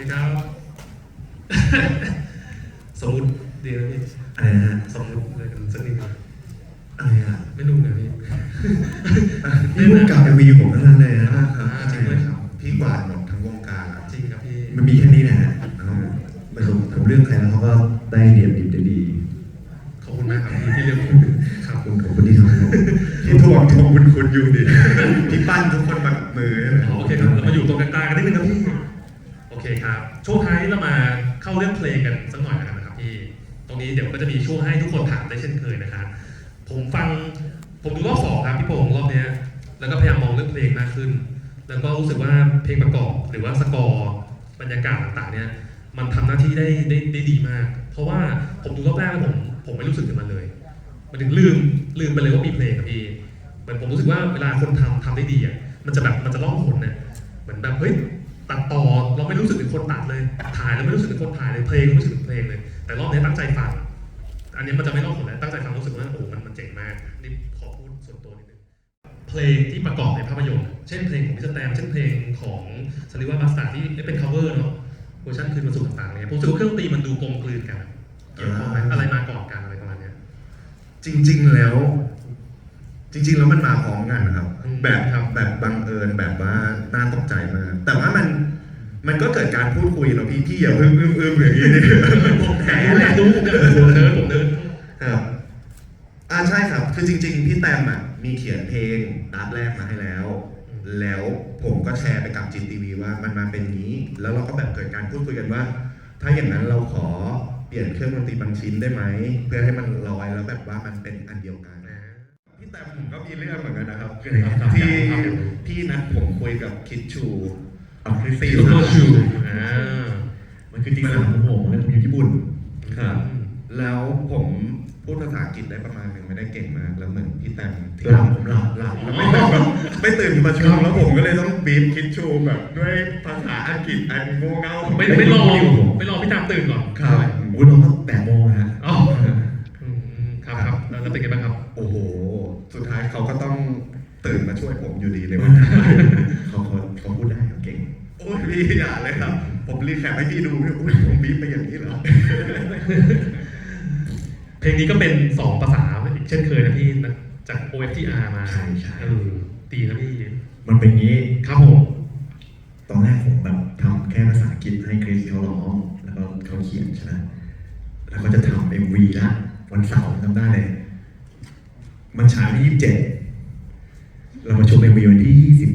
พี่ครับ สมมติดีนะพี่อะไรนะฮะสมมติอะไรกันสักนิดหนึงอะไรอะไม่รู้นะพี่นี่พูดกับเอ็มวีผมทั้งนั้นเลยนะอ่าครับจริงเลยครับพี่กวาดหมดทั้งวงการอะจริงครับพี่มันมีแค่นี้นะฮะไม่ผมผมเรื่องใครแล้วเขาก็ได้เรียบดีได้ดีขอบคุณมากครับพี่ที่เลือกผมครับขอบคุณขอบคุณที่ทำให้ผมพี่ทวงทวงคุณคุณอยู่ดิพี่ปั้นทุกคนมากับมือใช่ไหมโอเคครับเรามาอยู่ตรงกลางๆกันนิดนึงครับพี่โอเคครับ ช่วงท้ายนี้เรามาเข้าเรื่องเพลงกันสักหน่อยแล้วกันนะครับพี่ ตรงนี้เดี๋ยวก็จะมีช่วงให้ทุกคนถามได้เช่นเคยนะครับผมฟังผมดูรอบสองครับพี่โป่งรอบเนี้ย แล้วก็พยายามมองเรื่องเพลงมากขึ้น แล้วก็รู้สึกว่าเพลงประกอบหรือว่าสกอร์บรรยากาศต่างๆเนี่ยมันทำหน้าที่ได้ได้ได้ดีมาก เพราะว่าผมดูรอบแรกแล้วผมผมไม่รู้สึกถึงมันเลยมันถึงลืมลืมไปเลยว่ามีเพลงครับพี่เหมือนผมรู้สึกว่าเวลาคนทำทำได้ดีอะมันจะแบบมันจะล่องหนเนี่ยเหมือนแบบเฮ้ย ตัดต่อเราไม่รู้สึกถึงคนตัดเลย ถ่ายแล้วไม่รู้สึกถึงคนถ่ายเลยเพลงก็ไม่รู้สึกถึงเพลงเลย แต่รอบนี้ตั้งใจฟัง อันนี้มันจะไม่ล่องหนแล้วตั้งใจฟังรู้สึกว่าโอ้โหมันมันเจ๋งมากนี่ขอพูดส่วนตัวนิดนึงเพลงที่ประกอบในภาพยนตร์เช่นเพลงของพิสแตมเช่นเพลงของสลิว่าบัสตาที่เป็น cover เนาะเวอร์ชันคืนวันศุกร์ต่างๆเนี่ยผมรู้สึกว่าเครื่องดนตรีมันดูกลมกลืนกันเกี่ยวข้องไหมอะไรมาก่อนกันอะไรประมาณเนี้ยจริง ๆแล้ว จริง ๆ แล้วมันมาพร้อมกันนะครับอืมแบบครับแบบบังเอิญแบบว่าน่าตกใจมากแต่ว่ามัน มันก็เกิดการพูดคุยเนาะพี่พี่อย่าอึ้มอึ้มอึ้มอย่างนี้ดิผมแพ้ผมแหอยาละกรู้ผมอยากรู้ผมเนิร์ดผมเนิร์ดครับอ่าใช่ครับ คือจริง ๆ พี่แตมอะมีเขียนเพลงดับแรกมาให้แล้ว แล้วผมก็แชร์ไปกับจิตทีวีว่ามันมาเป็นอย่างนี้ แล้วเราก็แบบเกิดการพูดคุยกันว่า ถ้าอย่างนั้นเราขอเปลี่ยนเครื่องดนตรีบางชิ้นได้ไหม เพื่อให้มันลอยแล้วแบบว่ามันเป็นอันเดียวกันนะพี่แตมผมก็มีเรื่องเหมือนกันนะครับที่พี่นัดผมคุยกับคิดชู เอาคริสตีตี้โลสาโก้มชูอ่ามันคือตีสามของผมแล้วผมอยู่ญี่ปุ่นครับ แล้วผมพูดภาษาอังกฤษได้ประมาณหนึ่งไม่ได้เก่งมาก แล้วเหมือนพี่แตมที่หลับผมหลับหลับแล้วไม่ตื่นแบบไม่ตื่นมาชุมแล้วผมก็เลยต้องบีบคิดชูแบบด้วยภาษาอังกฤษอันโง่เง่าไม่ไม่รอไม่รอพี่ตามตื่นก่อนครับโอ้ยเราก็แปดโมงนะฮะอ๋ออืมครับครับแล้วแล้วเป็นไงบ้างครับ โอ้โห สุดท้ายเขาก็ต้องตื่นมาช่วยผมอยู่ดีในวันนั้น เขาเขาเขาพูดได้เขาเก่ง โอ้ยพี่อย่าเลยครับ ผมรีแคปให้พี่ดูพี่อุ้ยผมบีบไปอย่างนี้เหรอเพลงนี้ก็เป็นสองภาษาอีกเช่นเคยนะพี่นะจาก OFTR มาใช่ใช่ เออดีนะพี่มันเป็นอย่างนี้ ครับผม ตอนแรกผมแบบทำแค่ภาษาอังกฤษให้คริสเขาร้องแล้วก็เขาเขียนใช่ไหมแล้วก็จะทำเอ็มวีละวันเสาร์จำได้เลย มันฉายวันที่ยี่สิบเจ็ดเรามาชมเอ็มวีวันที่ยี่สิบ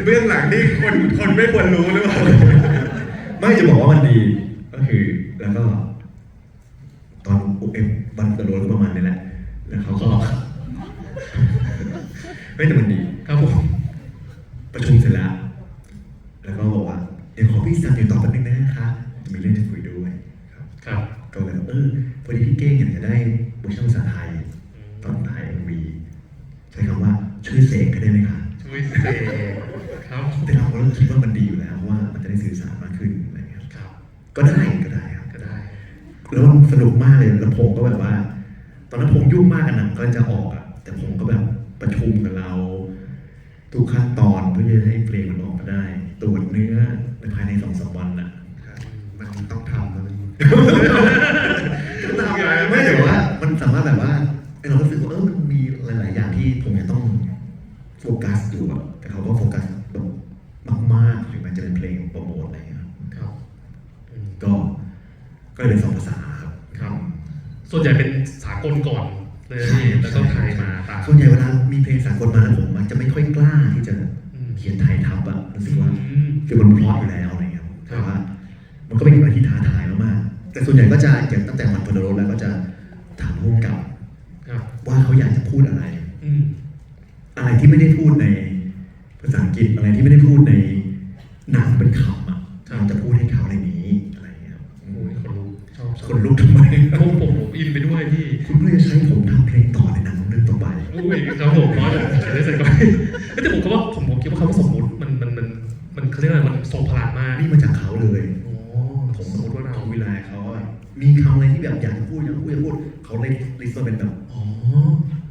เป็นเบื้องหลังที่คนคนไม่ควรรู้หรือเปล่าไม่จะบอกว่ามันดี ก็คือ แล้วก็ ตอนเอ็มวันกระโดดก็ประมาณนี้แหละ แล้วเขาก็ไม่แต่มันดีครับผมประชุมเสร็จแล้ว แล้วก็บอกว่าเดี๋ยวขอพี่ซันอยู่ต่อแป๊บนึงนะคะจะมีเรื่องจะคุยด้วยครับก็เลยบอกเออพอดีพี่เก้งอยากจะได้เวอร์ชันภาษาไทยตอนถ่ายเอ็มวีใช้คำว่าช่วยเสกกันได้ไหมคะช่ สื่อสารมากขึ้นอะไรเงี้ยครับ ก็ได้ก็ได้ครับก็ได้ แล้วมันสนุกมากเลยแล้วผมก็แบบว่า ตอนนั้นผมยุ่งมากกันหนังก็จะออกอะแต่ผมก็แบบประชุมกับเรา ทุกขั้นตอนเพื่อจะให้เพลงมันออกมาได้ตรวจเนื้อในภายในสองสามวันอะมันต้องทำนะมันไม่แต่ว่า มันสามารถแบบว่าเอ้ยเรารู้สึกว่าเออมันมีหลาย ๆ อย่างที่ผมยังต้องโฟกัสอยู่อะแต่เขาก็โฟกัส ก็เลยเป็นสองภาษาครับครับ ส่วนใหญ่เป็นสากลก่อนเลยนะพี่แล้วก็ไทยมาตามส่วนใหญ่เวลามีเพลงสากลมาผมมันจะไม่ค่อยกล้าที่จะอืมเขียนไทยทับอะรู้สึกว่าอืมคือมันเพราะอยู่แล้วอะไรเงี้ยแต่ว่ามันก็เป็นอะไรที่ท้าทายมากๆแต่ส่วนใหญ่ก็จะอย่างตั้งแต่มันพอดโรสแล้วก็จะถามผู้กำกับครับว่าเขาอยากจะพูดอะไรอืมอะไรที่ไม่ได้พูดในภาษาอังกฤษอะไรที่ไม่ได้พูดในหนังเป็นคำอะเราจะพูดให้เขา คนลุกทำไมผมผมผมอินไปด้วยพี่ คุณเพื่อจะใช้ผมทำเพลงต่อในหนังเรื่องต่อไปอุ้ยครับผมร้อยแบบเขียนได้เสร็จก่อนเอ้ยแต่ผมก็ว่าผมผมคิดว่าคำว่าสมมติมันมันมันมันเขาเรียกอะไรมันทรงพลังมากนี่มาจากเขาเลยโอ้ผมสมมติว่าเราเวลาเขาอะมีคำอะไรที่แบบอยากจะพูดอยากจะพูดอยากจะพูดเขาเลยลิสต์มาเป็นแบบอ๋อ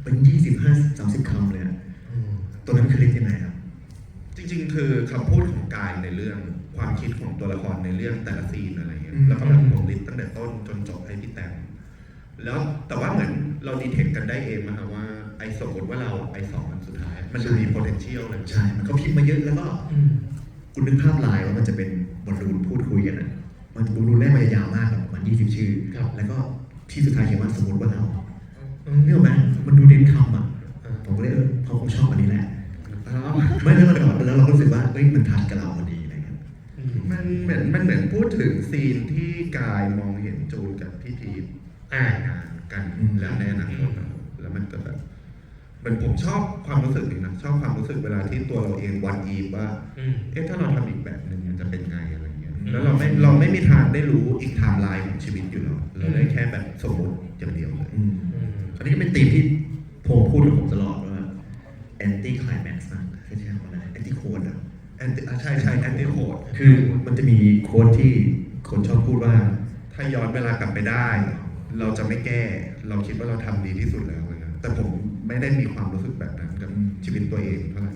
เป็นยี่สิบห้าสามสิบคำเลยอะอืมตัวนั้นคือลิสต์ยังไงครับ จริงๆ คือคำพูดของกายในเรื่องความคิดของตัวละครในเรื่องแต่ละซีนอะไรเงี้ยอืม แล้วก็แบบผมลิสต์ตั้งแต่ต้นจนจบให้พี่แตมแล้วแต่ว่าเหมือนเราดีเทคกันได้เองนะครับว่าไอ้สมมติว่าเราไอ้สองมันสุดท้าย มันดูมี potential เลยใช่ มันก็พิมพ์มาเยอะแล้วก็อืมคุณนึกภาพไลน์ว่ามันจะเป็นบอลลูนพูดคุยกันอะ มันบอลลูนแรกมันจะยาวมากแบบประมันยี่สิบชื่อ ครับ แล้วก็ที่สุดท้ายเขียนว่าสมมติว่าเราอืมเนี่ยไหมมันดูเน้นคำอะอ่าผมก็เลยเออเขาคงชอบอันนี้แหละอ้าวไม่แล้วมัน แบบแล้วเราก็รู้สึกว่าเฮ้ยมันทันกับเราพอดีอะไรเงี้ยอืมมันเหมือนมันเหมือนพูดถึงซีนที่กายมองเห็นจูนกับพี่ทีอ่าแต่งงานกันแล้วในอนาคตอะแล้วมันก็แบบเหมือนผมชอบความรู้สึกนี้นะชอบความรู้สึกเวลาที่ตัวเราเองวันอีฟว่าอืมเอ๊ะถ้าเราทำอีกแบบหนึ่งมันจะเป็นไงอะไรเงี้ยอืมแล้วเราไม่เราไม่มีทางได้รู้อีกไทม์ไลน์ของชีวิตอยู่แล้วเราได้แค่แบบสมมติอย่างเดียวเลยอืมอืมอันนี้ก็เป็นธีมที่ผมพูดกับผมตลอด ว่า anti climax นะคือใช้คำว่าอะไร anti code อะแอนติใช่ใช่แอนติโคดคือมันจะมีโค้ดที่คนชอบพูดว่า ถ้าย้อนเวลากลับไปได้ เราจะไม่แก้ เราคิดว่าเราทำดีที่สุดแล้วเลยนะแต่ผมไม่ได้มีความรู้สึกแบบนั้นกับชีวิตตัวเองเท่าไหร่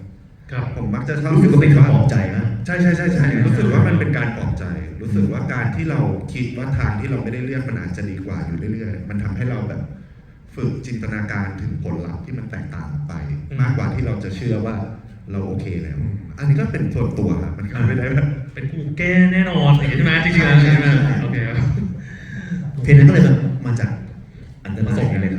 ครับผมมักจะชอบรู้สึกว่าเป็นคำปลอบใจนะ ใช่ใช่ใช่ใช่รู้สึกว่ามันเป็นการปลอบใจ รู้สึกว่าการที่เราคิดว่าทางที่เราไม่ได้เลือกมันอาจจะดีกว่าอยู่เรื่อยๆ มันทำให้เราแบบ ฝึกจินตนาการถึงผลลัพธ์ที่มันแตกต่างออกไปอืมมากกว่าที่เราจะเชื่อว่าเราโอเคแล้ว อันนี้ก็เป็นส่วนตัวครับมันก็ไม่ได้แบบเป็นกูแก้แน่นอนอย่างนี้ใช่ไหมจริงๆแล้วใช่ไหมโอเคครับเพลงนั้นก็เลยมามาจากอันเดอร์ไลน์เลย